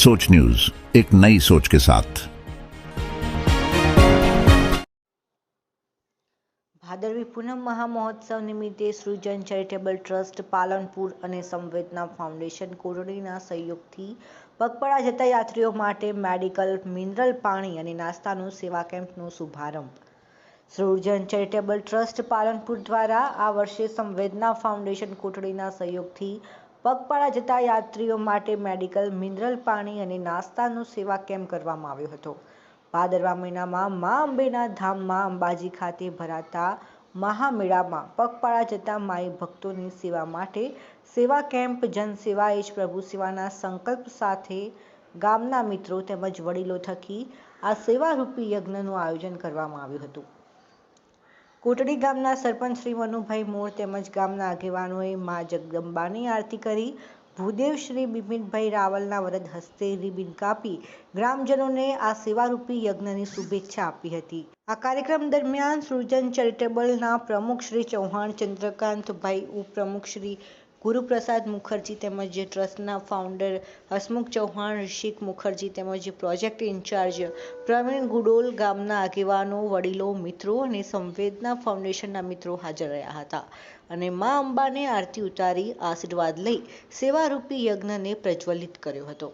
सोच न्यूज एक नई सोच के साथ ભાદરવી પૂનમ મહામહોત્સવ નિમિત્તે સૃજન ચેરિટેબલ ટ્રસ્ટ પાલનપુર અને સંવેદના ફાઉન્ડેશન કોરડીના સહયોગથી પગપાળા જતા યાત્રીઓ માટે મેડિકલ મિનરલ પાણી અને નાસ્તાનું સેવા કેમ્પનો શુભારંભ સૃજન ચેરિટેબલ ટ્રસ્ટ પાલનપુર દ્વારા આ વર્ષે સંવેદના ફાઉન્ડેશન કોટડીના સહયોગથી પગપાળા જતા યાત્રીઓ માટે મેડિકલ, મિનરલ પાણી અને નાસ્તાનો સેવા કેમ્પ કરવામાં આવ્યો હતો. ભાદરવા મહિનામાં મા અંબેના ધામમાં અંબાજી ખાતે ભરાતા મહામેળામાં પગપાળા જતા માઈ ભક્તોની સેવા માટે સેવા કેમ્પ, જનસેવા એ જ પ્રભુ સેવાના સંકલ્પ સાથે ગામના મિત્રો તેમજ વડીલો થકી આ સેવારૂપી યજ્ઞનું આયોજન કરવામાં આવ્યું હતું. કોટડી ગામના સરપંચ શ્રી મનુભાઈ મોર તેમજ ગામના આગેવાનોએ મા જગદંબાની આરતી કરી. ભૂદેવ શ્રી બિપિનભાઈ રાવલના વરદ હસ્તે રિબિન કાપી ગ્રામજનોને આ સેવારૂપી યજ્ઞની શુભેચ્છા આપી હતી. આ કાર્યક્રમ દરમિયાન સૃજન ચેરિટેબલના પ્રમુખ શ્રી ચૌહાણ, ચંદ્રકાંતભાઈ ઉપપ્રમુખ શ્રી ગુરુપ્રસાદ મુખર્જી તેમજ ટ્રસ્ટના ફાઉન્ડર હસમુખ ચૌહાણ, ઋષિક મુખર્જી તેમજ પ્રોજેક્ટ ઇન્ચાર્જ પ્રવીણ ગુડોલ ગામના આગેવાનો, વડીલો, મિત્રો અને સંવેદના ફાઉન્ડેશનના મિત્રો હાજર રહ્યા હતા. અને મા અંબાને આરતી ઉતારી, આશીર્વાદ લઈ સેવારૂપી યજ્ઞને પ્રજ્વલિત કર્યો હતો.